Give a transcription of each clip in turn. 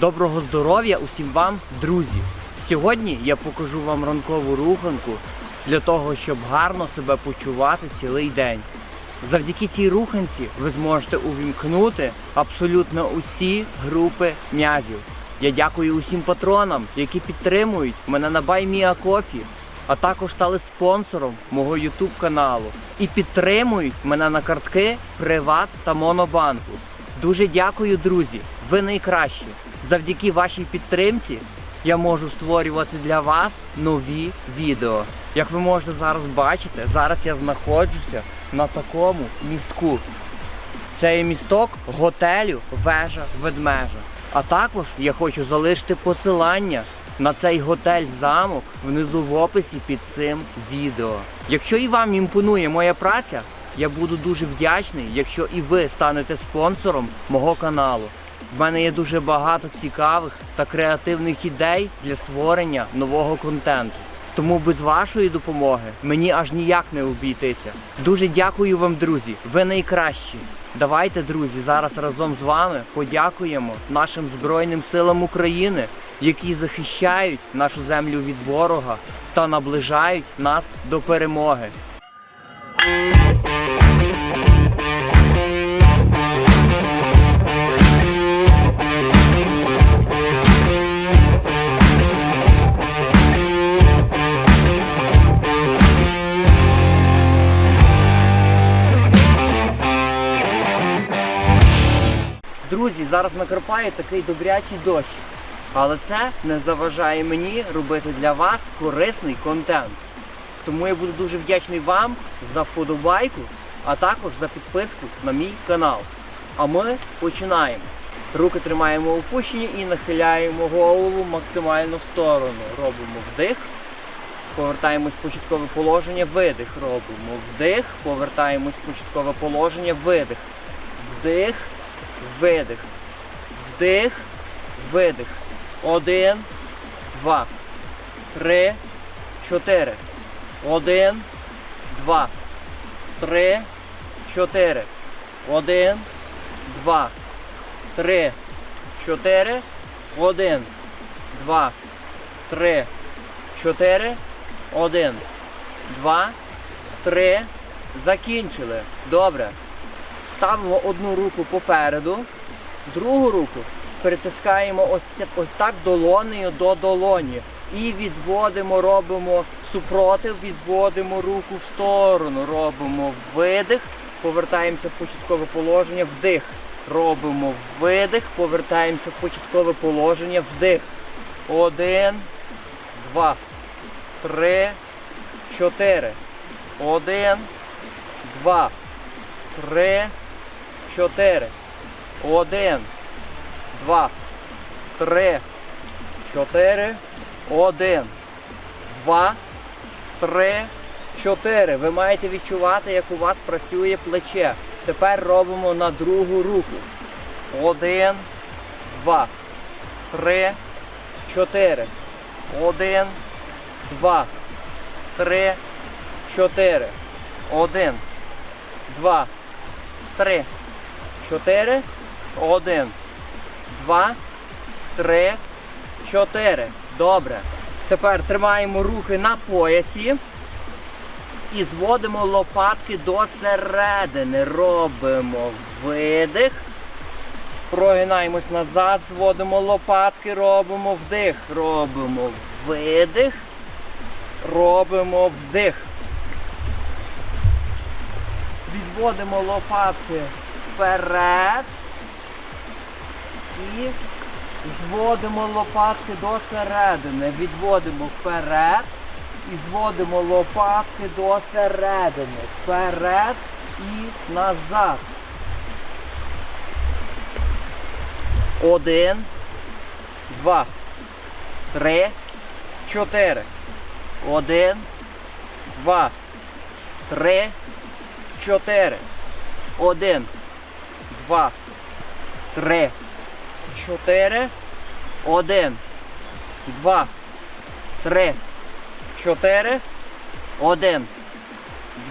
Доброго здоров'я усім вам, друзі! Сьогодні я покажу вам ранкову руханку для того, щоб гарно себе почувати цілий день. Завдяки цій руханці ви зможете увімкнути абсолютно усі групи м'язів. Я дякую усім патронам, які підтримують мене на BuyMeACoffee, а також стали спонсором мого YouTube каналу і підтримують мене на картки Приват та Монобанку. Дуже дякую, друзі! Ви найкращі. Завдяки вашій підтримці я можу створювати для вас нові відео. Як ви можете зараз бачити, зараз я знаходжуся на такому містку. Це є місток готелю Вежа Ведмежа. А також я хочу залишити посилання на цей готель замок внизу в описі під цим відео. Якщо і вам імпонує моя праця, я буду дуже вдячний, якщо і ви станете спонсором мого каналу. В мене є дуже багато цікавих та креативних ідей для створення нового контенту. Тому без вашої допомоги мені аж ніяк не обійтися. Дуже дякую вам, друзі. Ви найкращі. Давайте, друзі, зараз разом з вами подякуємо нашим Збройним силам України, які захищають нашу землю від ворога та наближають нас до перемоги. Зараз накрапає такий добрячий дощ. Але це не заважає мені робити для вас корисний контент. Тому я буду дуже вдячний вам за вподобайку, а також за підписку на мій канал. А ми починаємо. Руки тримаємо опущені і нахиляємо голову максимально в сторону. Робимо вдих, повертаємось в початкове положення, видих. Робимо вдих, повертаємось в початкове положення, видих. Вдих, видих. Вдих, видих. Один, два, три, чотири. Один, два, три, чотири. Один, два, три, чотири. Один, два, три, чотири. Один, два, три. Закінчили. Добре. Ставимо одну руку попереду, другу руку перетискаємо ось, ось так долонею до долоні. І відводимо, робимо супротив, відводимо руку в сторону, робимо видих, повертаємося в початкове положення, вдих. Робимо видих, повертаємося в початкове положення, вдих. Один, два, три, чотири. Один, два, три, чотири. Один, два, три, чотири. Один, два, три, чотири. Ви маєте відчувати, як у вас працює плече. Тепер робимо на другу руку. Один, два, три, чотири. Один, два, три, чотири. Один, два, три, чотири. Один, два, три, чотири. Добре. Тепер тримаємо руки на поясі і зводимо лопатки до середини. Робимо видих. Прогинаємось назад, зводимо лопатки, робимо вдих. Робимо видих. Робимо вдих. Відводимо лопатки вперед. І зводимо лопатки до середини. Відводимо вперед. І зводимо лопатки до середини. Вперед і назад. Один, два, три, чотири. Один, два, три, чотири. Один, два, три, чотири. Один, два, три, чотири. Один,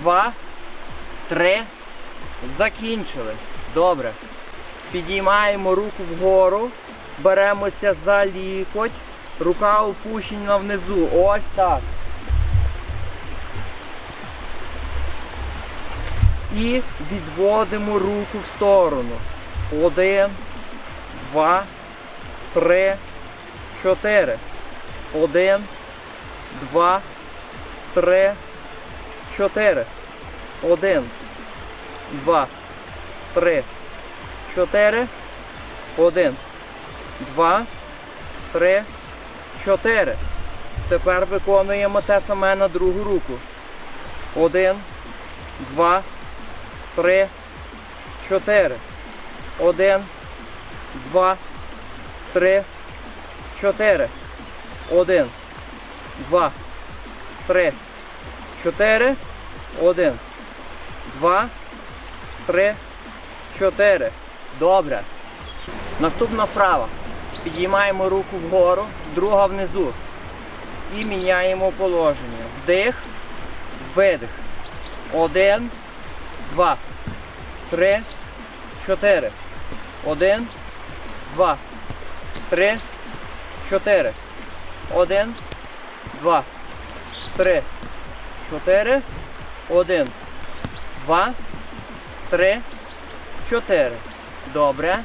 два, три. Закінчили. Добре. Підіймаємо руку вгору беремося за лікоть, рука опущена внизу. Ось так. І відводимо руку в сторону. Один, два, три, чотири. Один, два, три, чотири. Один, два, три, чотири. Один, два, три, чотири. Тепер виконуємо те саме на другу руку. Один, два, три, чотири. Один, два, три, чотири. Один, два, три, чотири. Один, два, три, чотири. Добре. Наступна вправа. Підіймаємо руку вгору, друга внизу. І міняємо положення. Вдих, видих. Один, два, три, чотири. Один, два, три, чотири. Один, два, три, чотири. Один, два, три, чотири. Добре.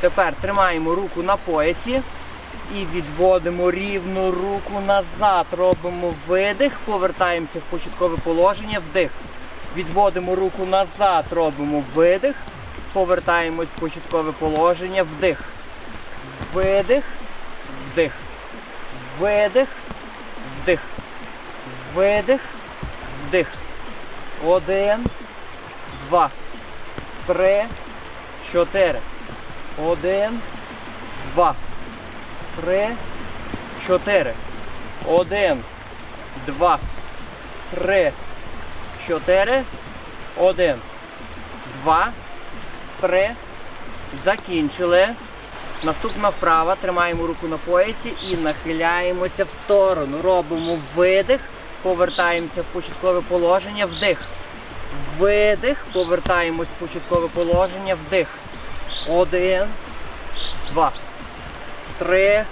Тепер тримаємо руку на поясі і відводимо рівну руку назад. Робимо видих, повертаємося в початкове положення, вдих. Відводимо руку назад, робимо видих, повертаємось в початкове положення, вдих. Видих, вдих. Видих, вдих. Видих, вдих. Один, два, три, чотири. Один, два, три, чотири. Один, два, три, чотири. Один, два, три. Закінчили. Наступна вправа. Тримаємо руку на поясі і нахиляємося в сторону. Робимо видих, повертаємося в початкове положення, вдих. Видих, повертаємось в початкове положення, вдих. Один, два, три,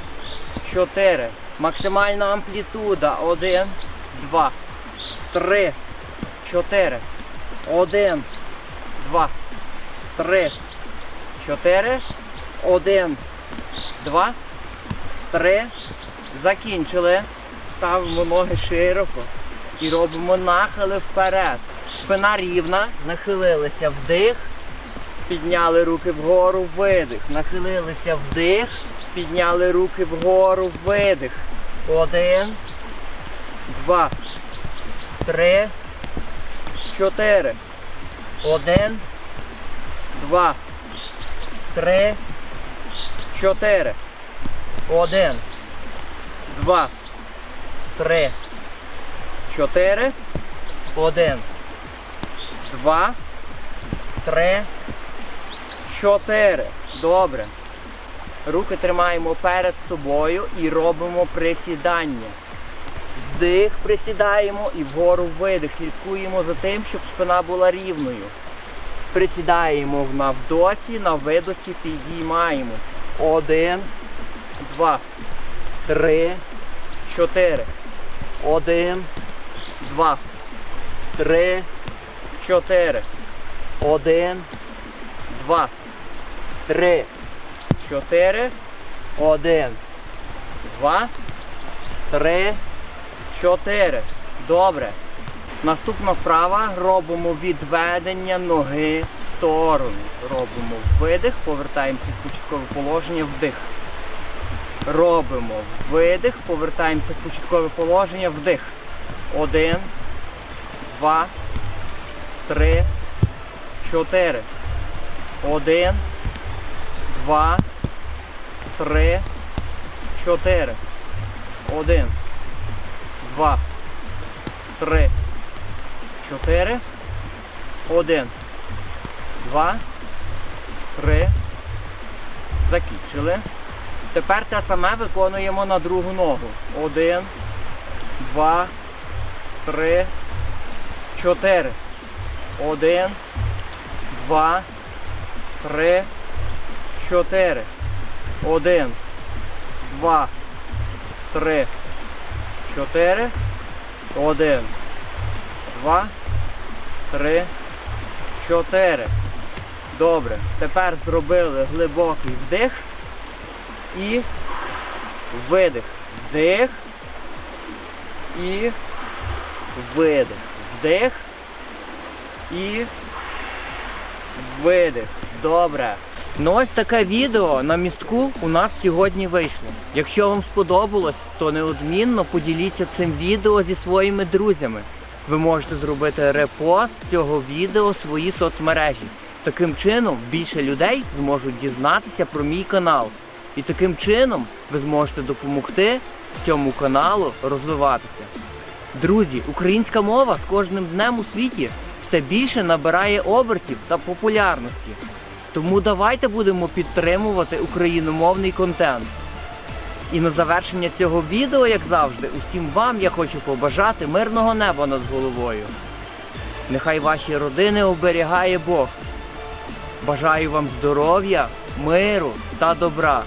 чотири. Максимальна амплітуда. Один, два, три, чотири. Один, два, три, чотири. Один, два, три. Закінчили. Ставимо ноги широко і робимо нахили вперед. Спина рівна, нахилилися вдих. Підняли руки вгору, видих. Нахилилися вдих. Підняли руки вгору, видих. Один, два, три, чотири. Один, два, три, чотири. Один, два, три, чотири. Один, два, три, чотири. Добре. Руки тримаємо перед собою і робимо присідання. Вдих, присідаємо і вгору видих. Слідкуємо за тим, щоб спина була рівною. Присідаємо на вдосі, на видосі підіймаємося. Один, два, три, чотири. Один, два, три, чотири. Один, два, три, чотири. Один, два, три, чотири. Добре. Наступна вправа робимо відведення ноги сторону. Робимо видих, повертаємося в початкове положення, вдих. Робимо видих, повертаємося в початкове положення, вдих. Один, два, три, чотири. Один, два, три, чотири. Один, два, три, чотири. Один, два, три. Закінчили. Тепер те саме виконуємо на другу ногу. Один, два, три, чотири. Один, два, три, чотири. Один, два, три, чотири. Один, два, три, чотири. Добре. Тепер зробили глибокий вдих і видих. Вдих і видих. Вдих і видих. Добре. Ну ось таке відео на містку у нас сьогодні вийшло. Якщо вам сподобалось, то неодмінно поділіться цим відео зі своїми друзями. Ви можете зробити репост цього відео в свої соцмережі. Таким чином більше людей зможуть дізнатися про мій канал. І таким чином ви зможете допомогти цьому каналу розвиватися. Друзі, українська мова з кожним днем у світі все більше набирає обертів та популярності. Тому давайте будемо підтримувати україномовний контент. І на завершення цього відео, як завжди, усім вам я хочу побажати мирного неба над головою. Нехай ваші родини оберігає Бог. Бажаю вам здоров'я, миру та добра.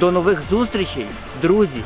До нових зустрічей, друзі!